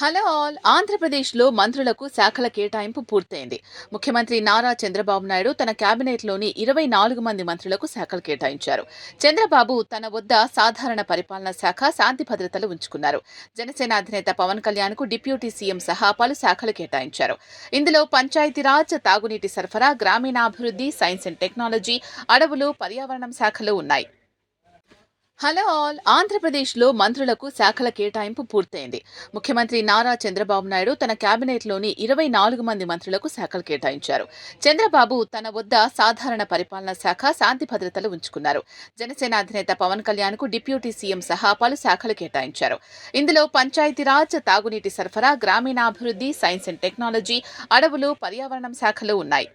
Hello all. ఆంధ్రప్రదేశ్లో మంత్రులకు శాఖల కేటాయింపు పూర్తయింది. ముఖ్యమంత్రి నారా చంద్రబాబు నాయుడు తన కేబినెట్లోని ఇరవై నాలుగు మంది మంత్రులకు శాఖలు కేటాయించారు. చంద్రబాబు తన వద్ద సాధారణ పరిపాలన శాఖ శాంతి భద్రతలు ఉంచుకున్నారు. జనసేన అధినేత పవన్ కళ్యాణ్కు డిప్యూటీ సీఎం సహా పలు శాఖలు కేటాయించారు. ఇందులో పంచాయతీరాజ్ తాగునీటి సరఫరా గ్రామీణాభివృద్ధి సైన్స్ అండ్ టెక్నాలజీ అడవులు పర్యావరణం శాఖలు ఉన్నాయి. Hello all. ఆంధ్రప్రదేశ్లో మంత్రులకు శాఖల కేటాయింపు పూర్తయింది. ముఖ్యమంత్రి నారా చంద్రబాబు నాయుడు తన కేబినెట్లోని ఇరవై నాలుగు మంది మంత్రులకు శాఖలు కేటాయించారు. చంద్రబాబు తన వద్ద సాధారణ పరిపాలన శాఖ శాంతి భద్రతలు ఉంచుకున్నారు. జనసేన అధినేత పవన్ కళ్యాణ్కు డిప్యూటీ సీఎం సహా పలు శాఖలు కేటాయించారు. ఇందులో పంచాయతీరాజ్ తాగునీటి సరఫరా గ్రామీణాభివృద్ధి సైన్స్ అండ్ టెక్నాలజీ అడవులు పర్యావరణం శాఖలు ఉన్నాయి.